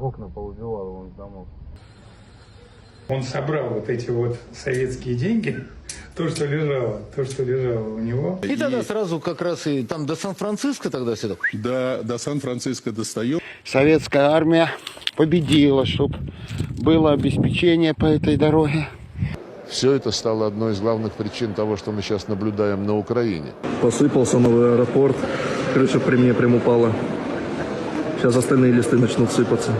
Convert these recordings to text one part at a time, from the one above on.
Окна поубивал вон с домов. Он собрал вот эти вот советские деньги, то, что лежало, то, что лежало у него. И тогда сразу как раз и там до Сан-Франциско тогда все так. До, до Сан-Франциско достаем. Советская армия победила, чтобы было обеспечение по этой дороге. Все это стало одной из главных причин того, что мы сейчас наблюдаем на Украине. Посыпался новый аэропорт, крыша при мне прям упала. Сейчас остальные листы начнут сыпаться.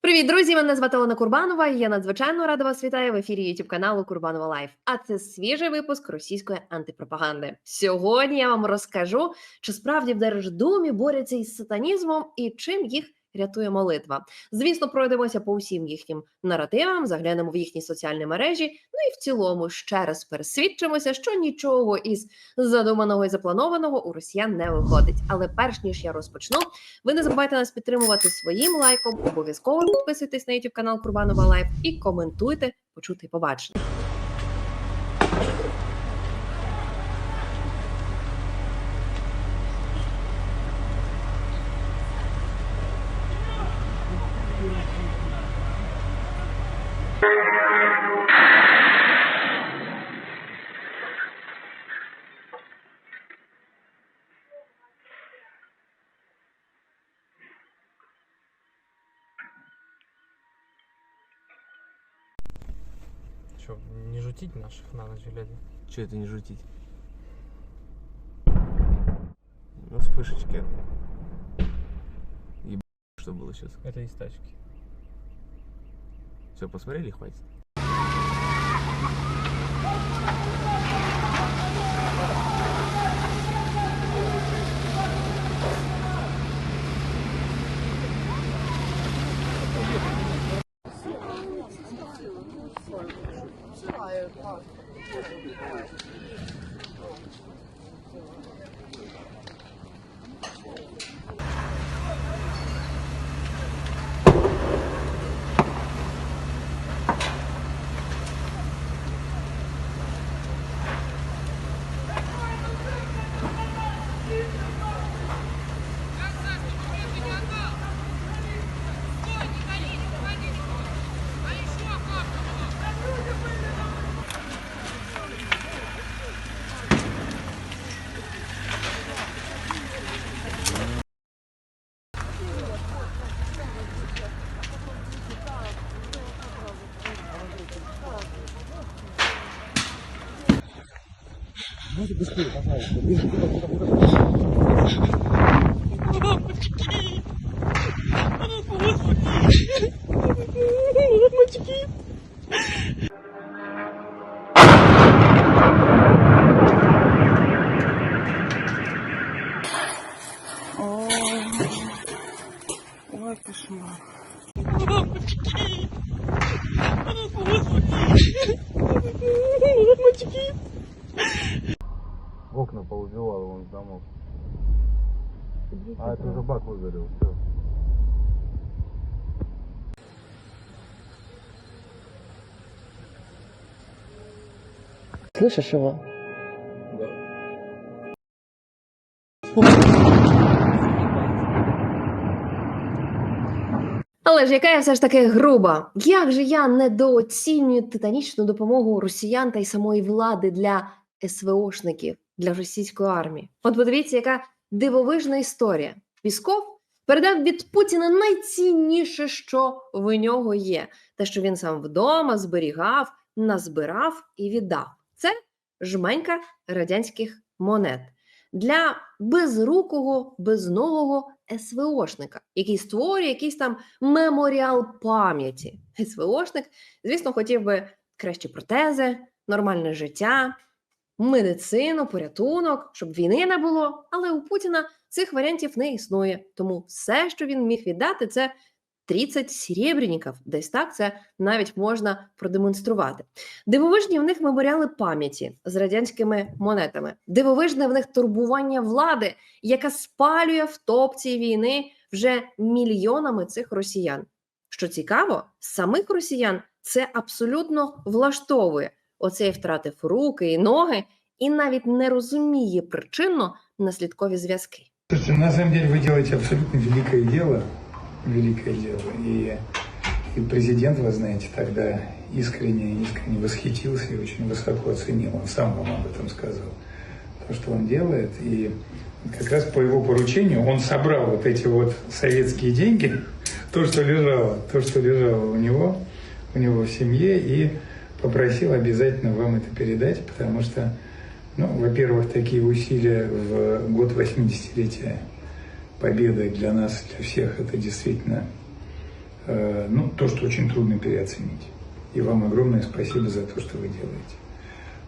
Привіт, друзі! Мене звати Олена Курбанова. і Я надзвичайно рада вас вітаю в ефірі youtube каналу Курбанова Лайф. А це свіжий випуск російської антипропаганди. Сьогодні я вам розкажу, чи справді в Держдумі борються із сатанізмом і чим їх рятує молитва. Звісно, пройдемося по усім їхнім наративам, заглянемо в їхні соціальні мережі. Ну і в цілому ще раз пересвідчимося, що нічого із задуманого і запланованого у росіян не виходить. Але перш ніж я розпочну, ви не забувайте нас підтримувати своїм лайком. Обов'язково підписуйтесь на YouTube канал Курбанова Лайф і коментуйте, почути і побачити. Жутить наших на ночь глядя? Че это не жутить? Ну, вспышечки. Еб... Что было сейчас? Это из тачки. Все, посмотрели, хватит. Ой, кошмар. Окна поубивал вон с домов. А это уже бак выгорел, все. Слышиш його? Але ж яка я все ж таки груба? Як же я недооцінюю титанічну допомогу росіян та й самої влади для СВОшників, для російської армії? От подивіться, яка дивовижна історія. Пісков передав від Путіна найцінніше, що в нього є, те, що він сам вдома зберігав, назбирав і віддав. Це жменька радянських монет для безрукого, безногого СВОшника, який створює якийсь там меморіал пам'яті. СВОшник, звісно, хотів би кращі протези, нормальне життя, медицину, порятунок, щоб війни не було. Але у Путіна цих варіантів не існує. Тому все, що він міг віддати, це 30 серебряників. Десь так це навіть можна продемонструвати. Дивовижні в них меморіали пам'яті з радянськими монетами. Дивовижне в них турбування влади, яка спалює в топці війни вже мільйонами цих росіян. Що цікаво, самих росіян це абсолютно влаштовує. Оцей втратив руки і ноги, і навіть не розуміє причинно, наслідкові зв'язки. На самом деле вы делаете абсолютно великое дело, великое дело. И, и президент, вы знаете, тогда искренне, искренне восхитился и очень высоко оценил. Он сам вам об этом сказал. То, что он делает. И как раз по его поручению он собрал вот эти вот советские деньги, то, что лежало, то, что лежало у него, у него в семье, и попросил обязательно вам это передать, потому что ну, во-первых, такие усилия в год 80-летия Победы для нас, для всех, это действительно э, ну, то, что очень трудно переоценить. И вам огромное спасибо за то, что вы делаете.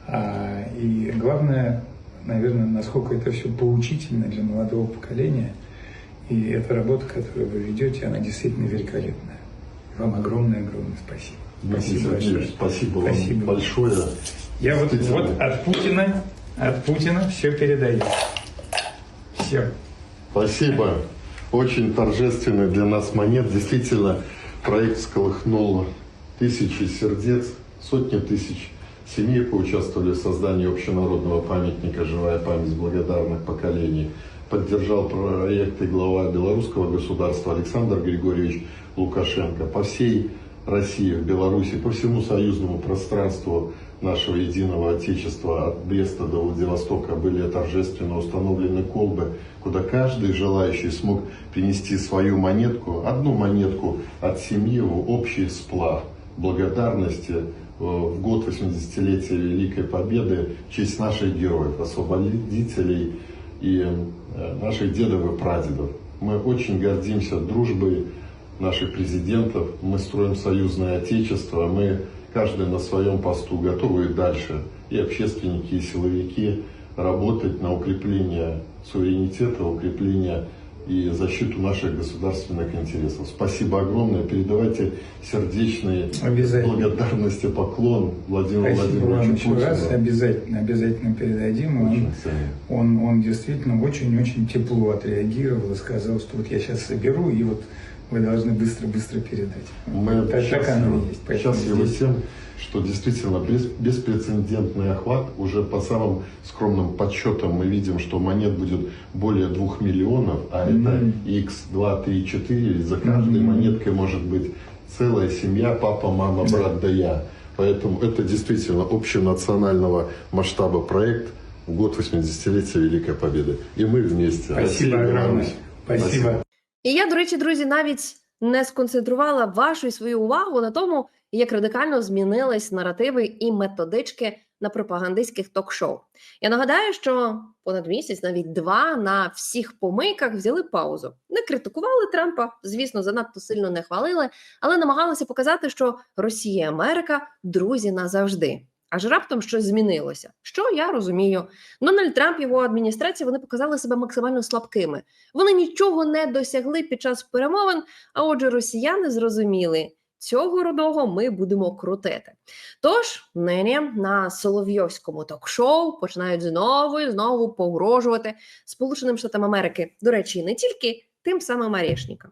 А, и главное, наверное, насколько это все поучительно для молодого поколения. И эта работа, которую вы ведете, она действительно великолепная. Вам огромное-огромное спасибо. Дмитрий Сергеевич, спасибо, вам Спасибо. большое. Я вот, вот от Путина, от Путина все передаю. Все. Спасибо. Очень торжественный для нас момент. Действительно, проект всколыхнул тысячи сердец, сотни тысяч семей поучаствовали в создании общенародного памятника «Живая память благодарных поколений». Поддержал проект и глава белорусского государства Александр Григорьевич Лукашенко. По всей России, в Беларуси, по всему союзному пространству нашего единого Отечества от Бреста до Владивостока были торжественно установлены колбы, куда каждый желающий смог принести свою монетку, одну монетку от семьи в общий сплав. Благодарности э, в год 80-летия Великой Победы в честь наших героев, освободителей и э, наших дедов и прадедов. Мы очень гордимся дружбой наших президентов, мы строим союзное отечество, мы каждый на своем посту готовы и дальше, и общественники, и силовики, работать на укрепление суверенитета, укрепление и защиту наших государственных интересов. Спасибо огромное. Передавайте сердечные благодарности, поклон Владимиру Спасибо Владимировичу еще раз. Путину. Обязательно, обязательно передадим. Он, он, он действительно очень-очень тепло отреагировал и сказал, что вот я сейчас соберу, и вот вы должны быстро-быстро передать. Мы так, так оно есть. Счастливы здесь- тем, что действительно без- беспрецедентный охват. Уже по самым скромным подсчетам мы видим, что монет будет более двух миллионов, а это x 2, 3, 4. И за каждой Мгм. монеткой может быть целая семья, папа, мама, брат да я. Поэтому это действительно общенационального масштаба проект в год 80-летия Великой Победы. И мы вместе. Спасибо Россия, огромное. Беларусь. Спасибо. І я, до речі, друзі, навіть не сконцентрувала вашу і свою увагу на тому, як радикально змінились наративи і методички на пропагандистських ток-шоу. Я нагадаю, що понад місяць, навіть два, на всіх помийках взяли паузу. Не критикували Трампа, звісно, занадто сильно не хвалили, але намагалися показати, що Росія і Америка друзі назавжди. Аж раптом щось змінилося. Що я розумію? Дональд Трамп і його адміністрація вони показали себе максимально слабкими. Вони нічого не досягли під час перемовин. А отже, росіяни зрозуміли, цього родого ми будемо крутити. Тож нині на Соловйовському ток-шоу починають знову і знову погрожувати Сполученим Штатам Америки. До речі, не тільки тим самим Арешникам,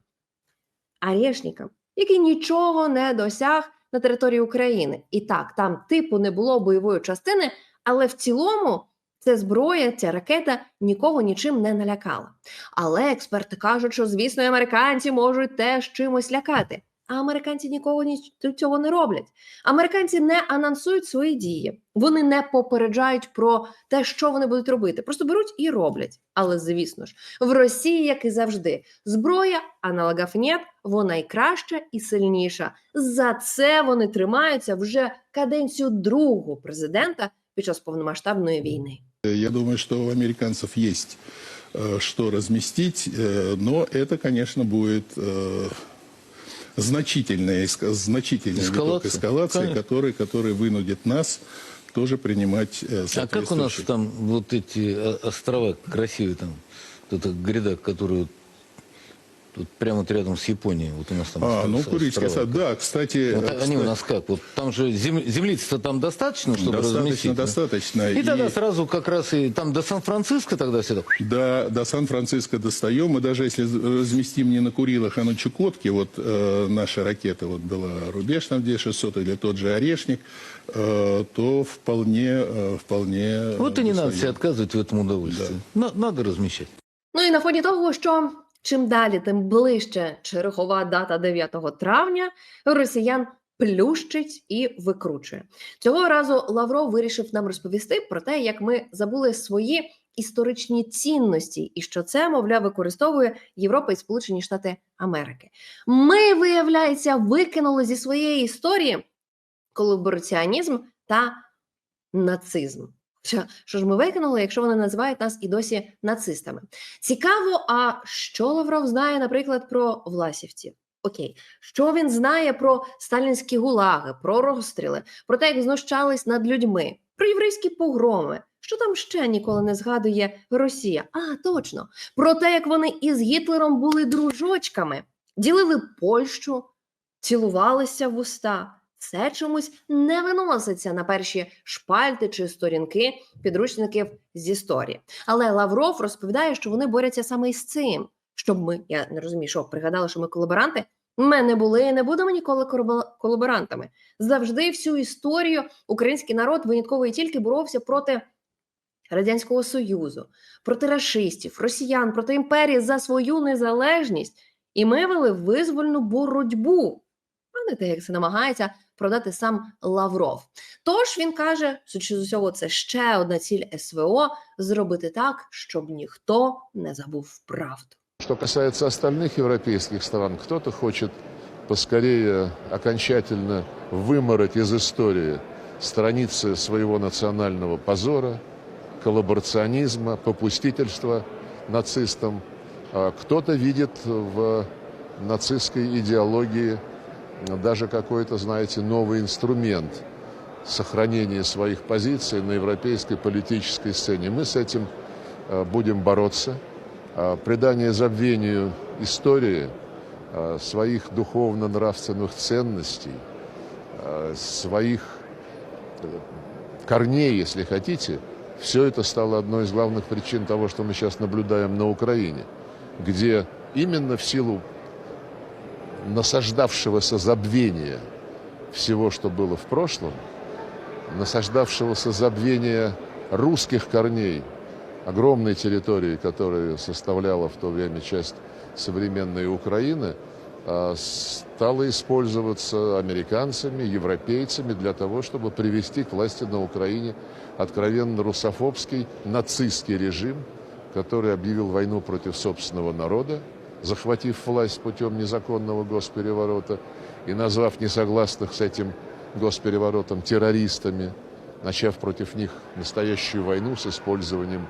Арешникам, який нічого не досяг на території України. І так, там типу не було бойової частини, але в цілому Це зброя, ця ракета нікого нічим не налякала. Але експерти кажуть, що звісно, американці можуть теж чимось лякати. А американці нікого ні цього не роблять. Американці не анонсують свої дії, вони не попереджають про те, що вони будуть робити. Просто беруть і роблять. Але звісно ж, в Росії, як і завжди, зброя, аналогів нет, вона й краща і сильніша. За це вони тримаються вже каденцію другого президента під час повномасштабної війни. Я думаю, что у американцев есть э, что разместить, э, но это, конечно, будет э, значительная, эска- значительная виток Эскалация. эскалации, Конечно. который, который вынудит нас тоже принимать э, А как у нас соответствующие- там вот эти э, острова красивые там, вот эта гряда, которую Тут прямо вот рядом с Японией. Вот у нас там А, ну, Курильский острова. остров. Да, кстати... Вот э, они кстати, у нас как? Вот там же зем- землицы-то там достаточно, чтобы Достаточно, разместить? да? достаточно. И, тогда И- сразу как раз и там до Сан-Франциско тогда все так. До, до Сан-Франциско достаем. И даже если разместим не на Курилах, а на Чукотке, вот э, наша ракета вот была рубеж там, где 600, или тот же Орешник, э, то вполне, э, вполне... Вот и не надо достаем. себе отказывать в этом удовольствии. На- надо размещать. Ну і на фоні того, що чим далі, тим ближче чергова дата 9 травня росіян плющить і викручує. Цього разу Лавров вирішив нам розповісти про те, як ми забули свої історичні цінності, і що це, мовляв, використовує Європа і Сполучені Штати Америки. Ми, виявляється, викинули зі своєї історії колабораціонізм та нацизм. Що, ж ми викинули, якщо вони називають нас і досі нацистами? Цікаво, а що Лавров знає, наприклад, про власівців? Окей, що він знає про сталінські гулаги, про розстріли, про те, як знущались над людьми, про єврейські погроми. Що там ще ніколи не згадує Росія? А, точно, про те, як вони із Гітлером були дружочками, ділили Польщу, цілувалися в уста. Це чомусь не виноситься на перші шпальти чи сторінки підручників з історії. Але Лавров розповідає, що вони борються саме із цим. Щоб ми, я не розумію, що пригадали, що ми колаборанти. Ми не були і не будемо ніколи колаборантами. Завжди всю історію український народ винятково і тільки боровся проти Радянського Союзу, проти рашистів, росіян, проти імперії за свою незалежність. І ми вели визвольну боротьбу, а не те, як це намагається продати сам Лавров. Тож він каже, судячи з усього, це ще одна ціль СВО зробити так, щоб ніхто не забув правду. Что касается остальных европейских стран, кто-то хочет поскорее окончательно вымороть из истории страницы своего национального позора, коллаборационизма, попустительства нацистам. А Кто-то видит в нацистской идеологии даже какой-то, знаете, новый инструмент сохранения своих позиций на европейской политической сцене. Мы с этим э, будем бороться. А Предание забвению истории, а, своих духовно-нравственных ценностей, своих э, корней, если хотите, все это стало одной из главных причин того, что мы сейчас наблюдаем на Украине, где именно в силу насаждавшегося забвения всего, что было в прошлом, насаждавшегося забвения русских корней, огромной территории, которая составляла в то время часть современной Украины, а, стала использоваться американцами, европейцами для того, чтобы привести к власти на Украине откровенно русофобский нацистский режим, который объявил войну против собственного народа, захватив власть путем незаконного госпереворота и назвав несогласных с этим госпереворотом террористами, начав против них настоящую войну с использованием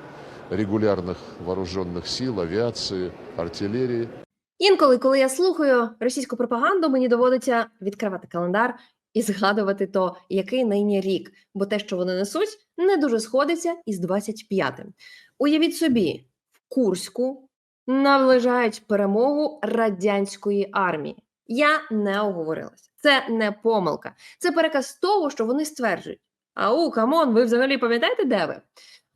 регулярных вооруженных сил, авиации, артиллерии. Інколи, коли я слухаю російську пропаганду, мені доводиться відкривати календар і згадувати то, який нині рік, бо те, що вони несуть, не дуже сходиться із 25-м. Уявіть собі, в Курську наближають перемогу радянської армії. Я не оговорилась. Це не помилка. Це переказ того, що вони стверджують. Ау, камон, ви взагалі пам'ятаєте, де ви?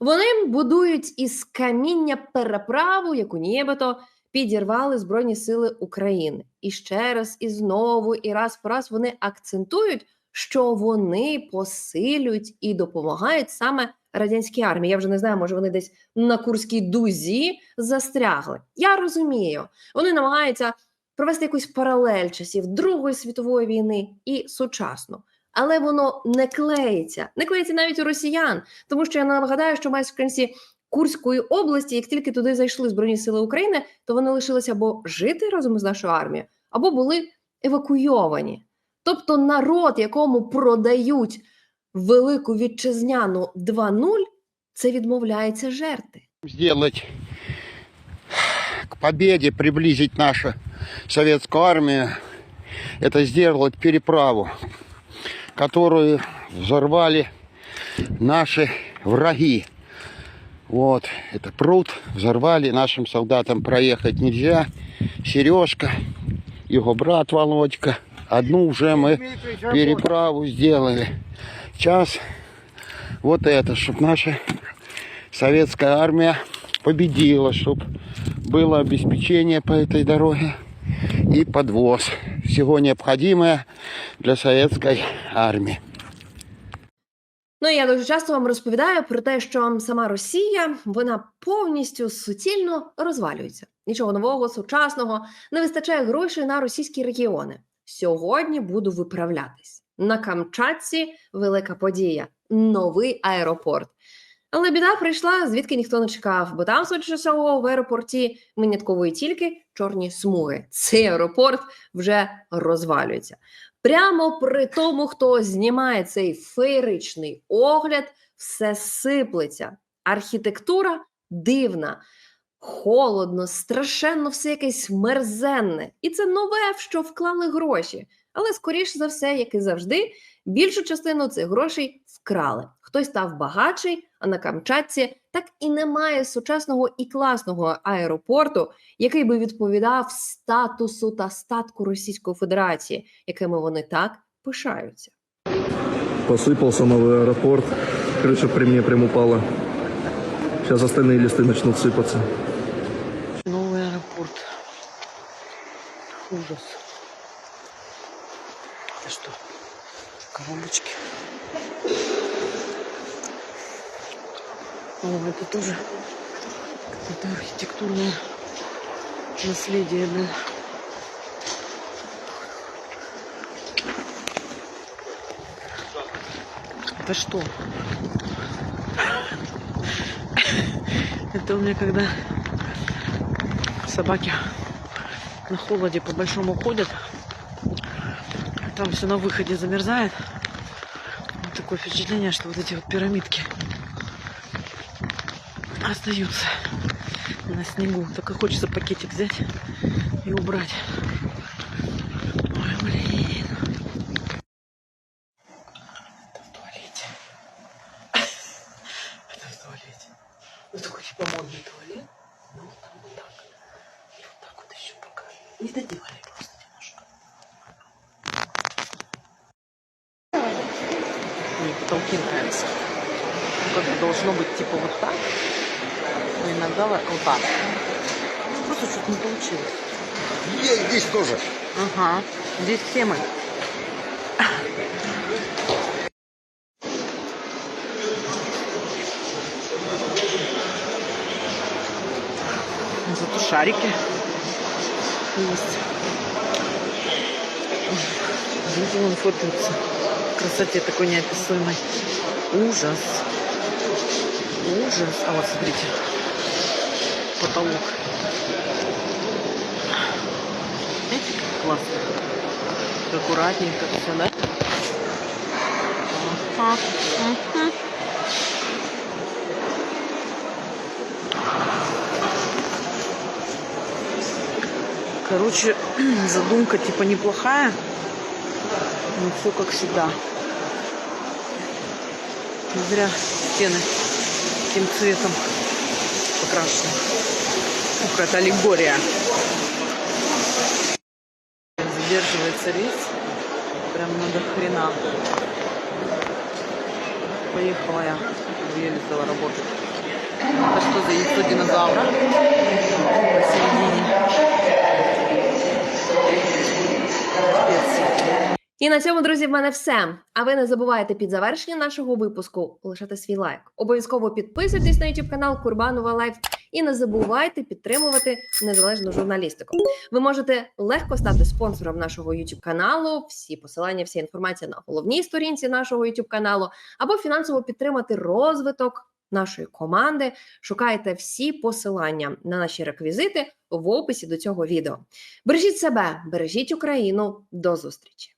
Вони будують із каміння переправу, яку нібито підірвали Збройні Сили України. І ще раз, і знову, і раз по раз вони акцентують, що вони посилюють і допомагають саме радянській армії. Я вже не знаю, може вони десь на Курській дузі застрягли. Я розумію, вони намагаються провести якусь паралель часів Другої світової війни і сучасну. Але воно не клеїться, не клеїться навіть у росіян, тому що я нагадаю, що мешканці Курської області, як тільки туди зайшли Збройні Сили України, то вони лишилися або жити разом із нашою армією, або були евакуйовані. Тобто народ, якому продають велику вітчизняну 2.0, це відмовляється жерти. сделать к победе, приблизить нашу советскую армию, это сделать переправу, которую взорвали наши враги. Вот, это пруд, взорвали, нашим солдатам проехать нельзя. Сережка, его брат Володька. Одну уже мы переправу сделали. Сейчас вот это, чтобы наша советская армия победила, чтобы было обеспечение по этой дороге и подвоз. Всего необходимое для советской армии. Ну і я дуже часто вам розповідаю про те, що сама Росія вона повністю суцільно розвалюється. Нічого нового, сучасного, не вистачає грошей на російські регіони. Сьогодні буду виправлятись. На Камчатці велика подія новий аеропорт. Але біда прийшла, звідки ніхто не чекав, бо там, судячи всього, в аеропорті виняткової тільки чорні смуги. Цей аеропорт вже розвалюється. Прямо при тому, хто знімає цей феєричний огляд, все сиплеться. Архітектура дивна, холодно, страшенно все якесь мерзенне. І це нове, в що вклали гроші. Але, скоріш за все, як і завжди, більшу частину цих грошей вкрали. Хтось став багатший, а на Камчатці так і немає сучасного і класного аеропорту, який би відповідав статусу та статку Російської Федерації, якими вони так пишаються. Посыпался новый аэропорт. Крыша при мне прям упала. Сейчас остальные листы начнут сыпаться. Новый аэропорт. Ужас. Это что? Коробочки. О, это тоже какое-то архитектурное наследие, блин. Это что? Это у меня когда собаки на холоде по большому ходят, там все на выходе замерзает. Вот такое впечатление, что вот эти вот пирамидки остаются на снегу. Так и хочется пакетик взять и убрать. Ой, блин. Это в туалете. Это в туалете. Ну такой типа модный туалет. Ну там вот так. И вот так вот еще пока. Не доделали просто немножко. Мне потолки нравятся. Как бы должно быть типа вот так. Но иногда вот так. Просто что-то не получилось. Здесь тоже. Ага. Здесь все мы. Зато шарики есть. Видите, он фотается. Красоте такой неописуемой. Ужас. Ужас. А вот смотрите. Потолок. Видите, как классно. Как аккуратненько все, да? Ага. Мгм. Короче, задумка типа неплохая. Но все как всегда. Не зря стены таким цветом покрашены. Ух, Какая-то аллегория. Задерживается рейс. Прям надо хрена. Поехала я. Вылетела работать. Это что за яйцо динозавра? Посередине. І на цьому, друзі, в мене все. А ви не забувайте під завершення нашого випуску лишати свій лайк. Обов'язково підписуйтесь на YouTube канал Курбанова Лайф і не забувайте підтримувати незалежну журналістику. Ви можете легко стати спонсором нашого YouTube каналу. Всі посилання, вся інформація на головній сторінці нашого YouTube каналу, або фінансово підтримати розвиток нашої команди. Шукайте всі посилання на наші реквізити в описі до цього відео. Бережіть себе, бережіть Україну. До зустрічі!